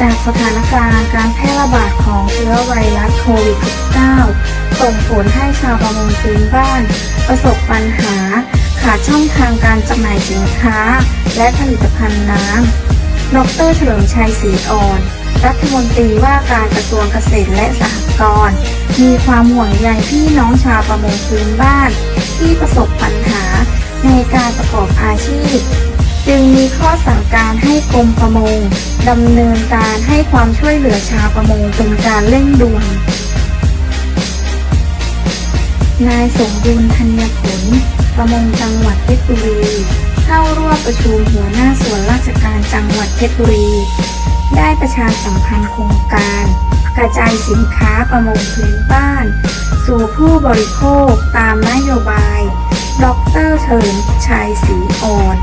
จากสถานการณ์การแพร่ระบาดของเชื้อไวรัสโควิด -19 ส่งผลให้ชาวประมงพื้นบ้าน ประสบปัญหา ขาดช่องทางการจำหน่ายสินค้า และผลิตภัณฑ์น้ำ ดรเฉลิมชัยศรีอ่อน รัฐมนตรีว่าการกระทรวงเกษตรและสหกรณ์มีความห่วงใยพี่น้องชาวประมงพื้นบ้าน ที่ประสบปัญหาในการประกอบอาชีพ จึงมีข้อสั่งการให้กรมประมงดำเนินการให้ความช่วยเหลือชาวประมงเป็นการเร่งด่วน นายสมบูรณ์ธัญผล ประมงจังหวัดเพชรบุรี เข้าร่วมประชุมหัวหน้าส่วนราชการจังหวัดเพชรบุรี ได้ประชาสัมพันธ์โครงการ กระจายสินค้าประมงพื้นบ้าน สู่ผู้บริโภคตามนโยบาย ดรเฉลิมชัยศรีอ่อน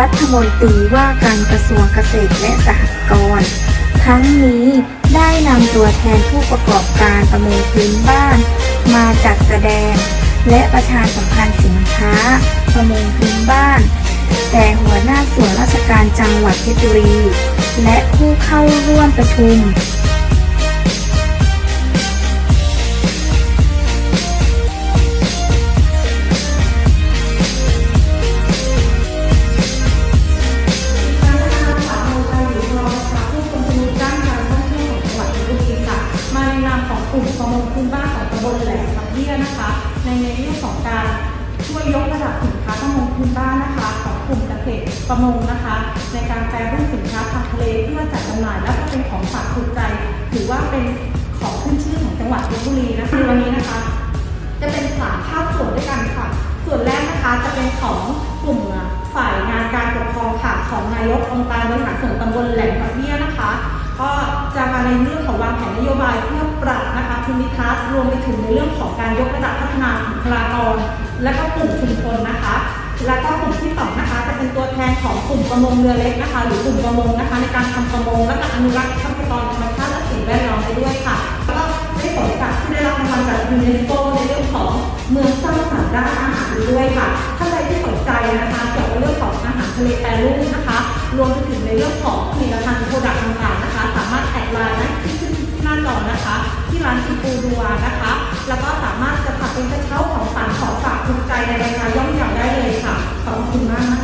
รัฐมนตรีว่าการกระทรวงเกษตรและสหกรณ์ทั้งนี้ได้นำตัวแทนผู้ประกอบการประมงพื้นบ้าน มาจัดแสดง และประชาสัมพันธ์สินค้า ประมงพื้นบ้าน แต่หัวหน้าส่วนราชการจังหวัดเพชรบุรี และผู้เข้าร่วมประชุม กลุ่มประมงพื้นบ้านของตำบลแหลมพักเบี้ยนะคะ ในในเรื่องของการช่วยยกระดับสินค้าประมงพื้นบ้านนะคะ ของกลุ่มเกษตรประมงนะคะ ในการแปรรูปสินค้าทางทะเลเพื่อจัดจำหน่ายและก็เป็นของฝากถูกใจ ถือว่าเป็นของขึ้นชื่อของจังหวัดเพชรบุรีนะคะในวันนี้นะคะ จะเป็นสามภาคส่วนด้วยกันค่ะ ส่วนแรกนะคะจะเป็นของกลุ่มฝ่ายงานการปกครองค่ะของนายกองค์การบริหารส่วนตำบลแหลมพักเบี้ยนะคะ ก็จะมาในเรื่องของวางแผนนโยบายเพื่อ ภูมิทัศน์รวมไปถึงในเรื่องของการยกระดับพัฒนาบุคลากร และก็กลุ่มชุมชนนะคะ แล้วก็กลุ่มที่สองนะคะ จะเป็นตัวแทนของกลุ่มประมงเรือเล็กนะคะ หรือกลุ่มประมงนะคะ ในการทำประมงและก็อนุรักษ์ทรัพยากรธรรมชาติและสิ่งแวดล้อมไปด้วยค่ะแล้วก็ได้ผลจากที่ได้รับรางวัลจากยูเนสโกในเรื่องของเมืองสร้างสรรค์ด้านอาหารด้วยค่ะ ถ้าใครที่สนใจนะคะเกี่ยวกับเรื่องของอาหารทะเลแปรรูปนะคะ รวมไปถึงในเรื่องของผลิตภัณฑ์โปรดักต์ต่างๆนะคะ สามารถแอดไลน์ได้ที่ขึ้นหน้าจอนะคะ ร้านคุณปูดัวนะคะ แล้วก็สามารถจะขับเป็นกระเช้าของฝากของฝากถูกใจในราคาย่อมเยาได้เลยค่ะ ขอบคุณมากนะคะ